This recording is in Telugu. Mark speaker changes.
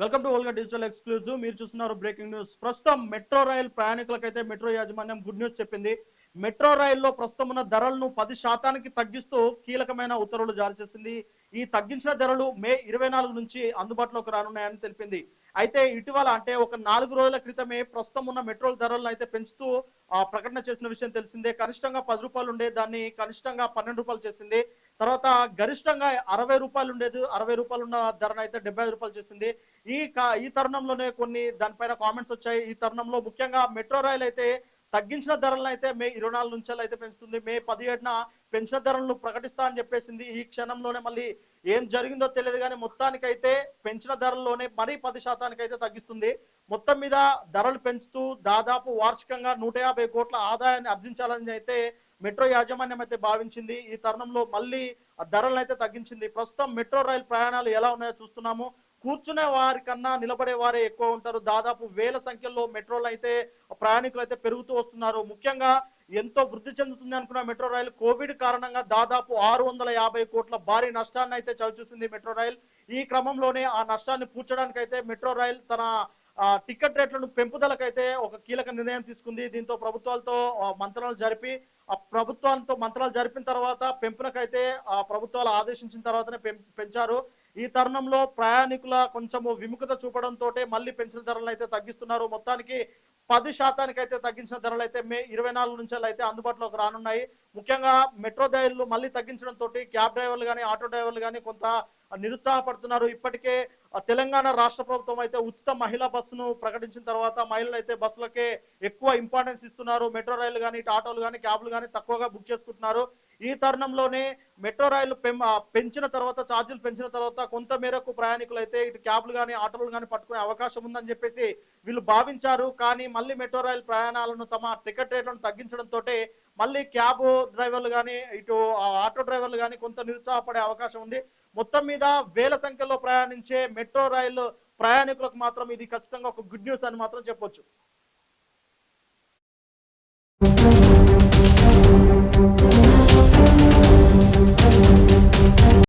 Speaker 1: Welcome to Volga digital exclusive. మీరు చూస్తున్నారు బ్రేకింగ్ న్యూస్. ప్రస్తుతం మెట్రో రైల్ ప్రయాణికులకైతే మెట్రో యాజమాన్యం గుడ్ న్యూస్ చెప్పింది. మెట్రో రైల్లో ప్రస్తుతం ఉన్న ధరలను పది శాతానికి తగ్గిస్తూ కీలకమైన ఉత్తర్వులు జారీ చేసింది. ఈ తగ్గించిన ధరలు మే ఇరవై నాలుగు నుంచి అందుబాటులోకి రానున్నాయని తెలిపింది. అయితే ఇటీవల అంటే ఒక నాలుగు రోజుల క్రితమే ప్రస్తుతం ఉన్న మెట్రోల్ ధరలను అయితే పెంచుతూ ఆ, ప్రకటన చేసిన విషయం తెలిసిందే. కనిష్టంగా పది రూపాయలు ఉండే దాన్ని కనిష్టంగా పన్నెండు రూపాయలు చేసింది. తర్వాత గరిష్టంగా అరవై రూపాయలు ఉండేది అరవై రూపాయలు ఉన్న ధరను అయితే డెబ్బై ఐదు రూపాయలు చేసింది. ఈ ఈ తరుణంలోనే కొన్ని దానిపైన కామెంట్స్ వచ్చాయి. ఈ తరుణంలో ముఖ్యంగా మెట్రో రైలు అయితే తగ్గించిన ధరలను అయితే మే ఇరవై నాలుగు నుంచి అయితే పెంచుతుంది. మే పదిహేడున పెంచిన ధరలను ప్రకటిస్తా అని చెప్పేసింది. ఈ క్షణంలోనే మళ్ళీ ఏం జరిగిందో తెలియదు కానీ మొత్తానికైతే పెంచిన ధరల్లోనే మరీ పది శాతానికి అయితే తగ్గిస్తుంది. మొత్తం మీద ధరలు పెంచుతూ దాదాపు వార్షికంగా నూట యాభై కోట్ల ఆదాయాన్ని ఆర్జించాలని అయితే మెట్రో యాజమాన్యం అయితే భావించింది. ఈ తరుణంలో మళ్ళీ ధరలను అయితే తగ్గించింది. ప్రస్తుతం మెట్రో రైలు ప్రయాణాలు ఎలా ఉన్నాయో చూస్తున్నాము. కూర్చునే వారి కన్నా నిలబడే వారే ఎక్కువ ఉంటారు. దాదాపు వేల సంఖ్యలో మెట్రోలు అయితే ప్రయాణికులు అయితే పెరుగుతూ వస్తున్నారు. ముఖ్యంగా ఎంతో వృద్ధి చెందుతుంది అనుకున్న మెట్రో రైలు. కోవిడ్ కారణంగా దాదాపు ఆరు వందల యాభై కోట్ల భారీ నష్టాన్ని అయితే చవిచూసింది మెట్రో రైల్. ఈ క్రమంలోనే ఆ నష్టాన్ని పూడ్చడానికి అయితే మెట్రో రైల్ తన టికెట్ రేట్లను పెంపుదలకైతే ఒక కీలక నిర్ణయం తీసుకుంది. దీంతో ప్రభుత్వాలతో మంత్రాలు జరిపి ఆ ప్రభుత్వాలతో మంత్రాలు జరిపిన తర్వాత పెంపునకైతే ఆ ప్రభుత్వాలు ఆదేశించిన తర్వాతనే పెం- పెంచారు. ఈ తరుణంలో ప్రయాణికుల కొంచెము విముఖత చూపడంతో మళ్ళీ పెంచిన ధరలను అయితే తగ్గిస్తున్నారు. మొత్తానికి పది శాతానికి అయితే తగ్గించిన ధరలు అయితే మే ఇరవై నాలుగు నుంచి అయితే అందుబాటులోకి రానున్నాయి. ముఖ్యంగా మెట్రో ధరలు మళ్ళీ తగ్గించడంతో క్యాబ్ డ్రైవర్లు కానీ ఆటో డ్రైవర్లు కానీ కొంత నిరుత్సాహపడుతున్నారు. ఇప్పటికే తెలంగాణ రాష్ట్ర ప్రభుత్వం అయితే ఉచిత మహిళా బస్సును ప్రకటించిన తర్వాత మహిళలు అయితే బస్సులకే ఎక్కువ ఇంపార్టెన్స్ ఇస్తున్నారు. మెట్రో రైలు కానీ ఇటు ఆటోలు కానీ క్యాబ్లు కానీ తక్కువగా బుక్ చేసుకుంటున్నారు. ఈ తరుణంలోనే మెట్రో రైలు పెం- పెంచిన తర్వాత ఛార్జీలు పెంచిన తర్వాత కొంత మేరకు ప్రయాణికులు అయితే ఇటు క్యాబ్లు కానీ ఆటోలు కానీ పట్టుకునే అవకాశం ఉందని చెప్పేసి వీళ్ళు భావించారు. కానీ మళ్ళీ మెట్రో రైలు ప్రయాణాలను తమ టికెట్ రేట్లను తగ్గించడంతో మళ్ళీ క్యాబ్ డ్రైవర్లు కానీ ఇటు ఆటో డ్రైవర్లు కానీ కొంత నిరుత్సాహపడే అవకాశం ఉంది. మొత్తం మీద వేల సంఖ్యలో ప్రయాణించే మెట్రో రైలు ప్రయాణికులకు మాత్రం ఇది ఖచ్చితంగా ఒక గుడ్ న్యూస్ అని మాత్రం చెప్పొచ్చు.